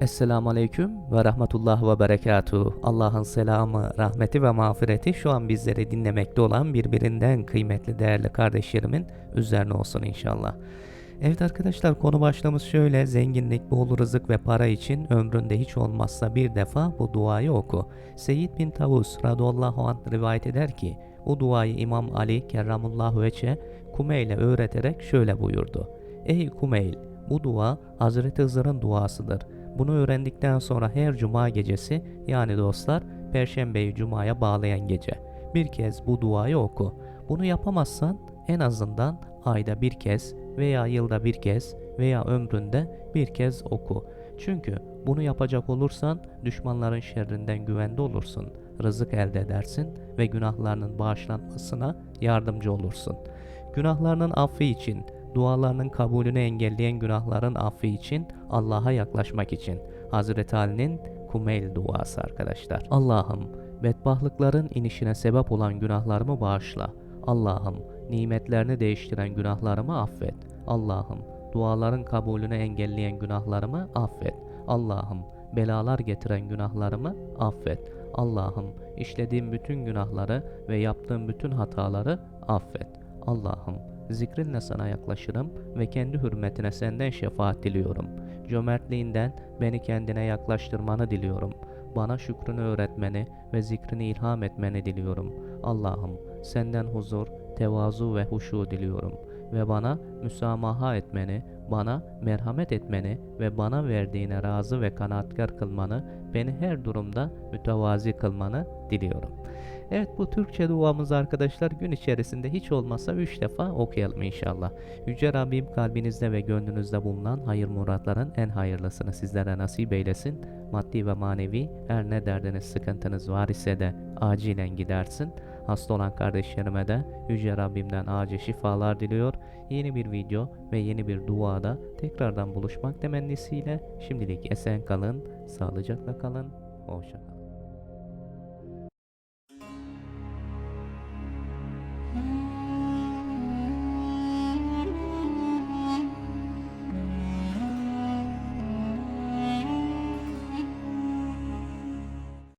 Esselamu Aleyküm ve Rahmetullah ve Berekatuhu. Allah'ın selamı, rahmeti ve mağfireti şu an bizleri dinlemekte olan birbirinden kıymetli değerli kardeşlerimin üzerine olsun inşallah. Evet arkadaşlar konu başlığımız şöyle. Zenginlik, bol rızık ve para için ömründe hiç olmazsa bir defa bu duayı oku. Seyyid bin Tavus radıyallahu anh rivayet eder ki bu duayı İmam Ali kerramullahu veçe Kumeyl'e öğreterek şöyle buyurdu. Ey Kumeyl bu dua Hazreti Hızır'ın duasıdır. Bunu öğrendikten sonra her cuma gecesi yani dostlar Perşembeyi cumaya bağlayan gece bir kez bu duayı oku. Bunu yapamazsan en azından ayda bir kez veya yılda bir kez veya ömründe bir kez oku. Çünkü bunu yapacak olursan düşmanların şerrinden güvende olursun. Rızık elde edersin ve günahlarının bağışlanmasına yardımcı olursun. Günahlarının affı için, dualarının kabulünü engelleyen günahların affı için, Allah'a yaklaşmak için. Hazreti Ali'nin Kumeyl duası arkadaşlar. Allah'ım bedbahtlıkların inişine sebep olan günahlarımı bağışla. Allah'ım nimetlerini değiştiren günahlarımı affet. Allah'ım duaların kabulünü engelleyen günahlarımı affet. Allah'ım belalar getiren günahlarımı affet. Allah'ım işlediğim bütün günahları ve yaptığım bütün hataları affet. Allah'ım zikrinle sana yaklaşırım ve kendi hürmetine senden şefaat diliyorum. Cömertliğinden beni kendine yaklaştırmanı diliyorum. Bana şükrünü öğretmeni ve zikrini ilham etmeni diliyorum. Allah'ım senden huzur, tevazu ve huşu diliyorum ve bana müsamaha etmeni, bana merhamet etmeni ve bana verdiğine razı ve kanaatkar kılmanı, beni her durumda mütevazi kılmanı diliyorum. Evet bu Türkçe duamız arkadaşlar gün içerisinde hiç olmazsa 3 defa okuyalım inşallah. Yüce Rabbim kalbinizde ve gönlünüzde bulunan hayır muratların en hayırlısını sizlere nasip eylesin. Maddi ve manevi her ne derdiniz sıkıntınız var ise de acilen gidersin. Hasta olan kardeşlerime de Yüce Rabbimden acil şifalar diliyor. Yeni bir video ve yeni bir duada tekrardan buluşmak temennisiyle şimdilik esen kalın, sağlıcakla kalın, hoşça kalın.